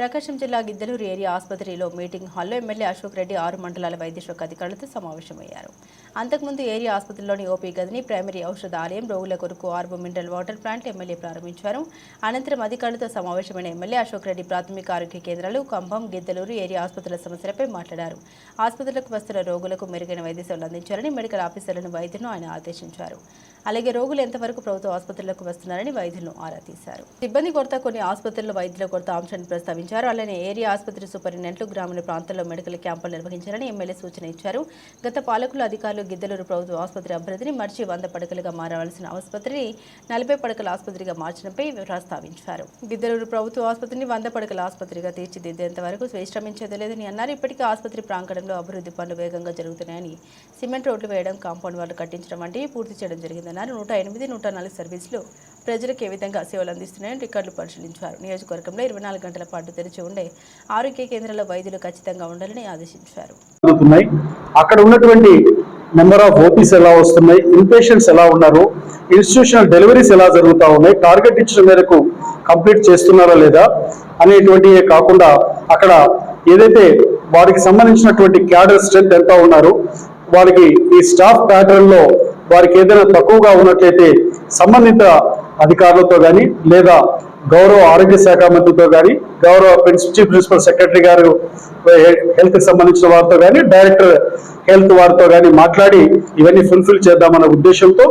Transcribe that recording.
ప్రకాశం జిల్లా గిద్దలూరు ఏరియా ఆసుపత్రిలో మీటింగ్ హాల్లో ఎమ్మెల్యే అశోక్ రెడ్డి ఆరు మండలాల వైద్య శాఖ అధికారులతో సమావేశమయ్యారు. అంతకుముందు ఏరియా ఆసుపత్రిలోని ఓపీ గదిని ప్రైమరీ ఔషధాలయం రోగుల కొరకు ఆర్బో మినరల్ వాటర్ ప్లాంట్ ఎమ్మెల్యే ప్రారంభించారు. అనంతరం అధికారులతో సమావేశమైన ఎమ్మెల్యే అశోక్ రెడ్డి ప్రాథమిక ఆరోగ్య కేంద్రాలు కంభం గిద్దలూరు ఏరియా ఆసుపత్రుల సమస్యలపై మాట్లాడారు. ఆసుపత్రులకు వస్తున్న రోగులకు మెరుగైన వైద్య సేవలు అందించాలని మెడికల్ ఆఫీసర్లను వైద్యులను ఆయన ఆదేశించారు. అలాగే రోగులు ఎంతవరకు ప్రభుత్వ ఆసుపత్రులకు వస్తున్నారని వైద్యులను ఆరా తీశారు. సిబ్బంది కొరత కొన్ని ఆసుపత్రుల్లో వైద్యుల కొరత అంశాన్ని ప్రస్తావించారు. అలానే ఏరియా ఆసుపత్రి సూపరింటెండెంట్లు గ్రామీణ ప్రాంతాల్లో మెడికల్ క్యాంపులు నిర్వహించాలని ఎమ్మెల్యే సూచన ఇచ్చారు. గత పాలకులు అధికారులు గిద్దలూరు ప్రభుత్వ ఆసుపత్రి అభివృద్ధిని మర్చి వంద పడకలుగా మారవలసిన ఆసుపత్రిని నలభై పడకల ఆసుపత్రిగా మార్చడంపై ప్రస్తావించారు. గిద్దలూరు ప్రభుత్వ ఆసుపత్రిని వంద పడకల ఆసుపత్రిగా తీర్చిదిద్దేంత వరకు శ్రమించేది లేదని అన్నారు. ఇప్పటికే ఆసుపత్రి ప్రాంగణంలో అభివృద్ధి పనులు వేగంగా జరుగుతున్నాయని సిమెంట్ రోడ్లు వేయడం కాంపౌండ్ వాళ్ళు కట్టించడం వంటివి పూర్తి చేయడం జరిగిందన్నారు. నూట ఎనిమిది నూట నాలుగు సర్వీసులు ప్రజలకు ఏ విధంగా సేవలు అందిస్తున్నాయని రికార్డులు పరిశీలించారు. నియోజకవర్గంలో ఇరవై నాలుగు గంటల పాటు తెరిచి ఉండే ఆరోగ్య కేంద్రాల వైద్యులు ఖచ్చితంగా ఉండాలని ఆదేశించారు. జరుగుతున్నాయి అక్కడ ఉన్నటువంటి నెంబర్ ఆఫ్ ఓపీస్ ఎలా వస్తున్నాయి? ఇన్పేషెంట్స్ ఎలా ఉన్నారు? ఇన్స్టిట్యూషనల్ డెలివరీస్ ఎలా జరుగుతూ ఉన్నాయి? టార్గెట్ ఇచ్చిన మేరకు కంప్లీట్ చేస్తున్నారా లేదా అనేటువంటివే కాకుండా అక్కడ ఏదైతే వారికి సంబంధించినటువంటి క్యాడర్ స్ట్రెంత్ ఎంత ఉన్నారు వారికి ఈ స్టాఫ్ ప్యాటర్న్లో వారికి ఏదైనా తక్కువగా ఉన్నట్లయితే సంబంధిత అధికారులతో కానీ లేదా గౌరవ ఆరోగ్య శాఖ మంత్రితో కానీ గౌరవ ప్రిన్స్- చీఫ్ ప్రిన్సిపల్ సెక్రటరీ గారు హెల్త్ సంబంధించిన వారితో కానీ డైరెక్టర్ హెల్త్ వారితో కానీ మాట్లాడి ఇవన్నీ ఫుల్ఫిల్ చేద్దామన్న ఉద్దేశంతో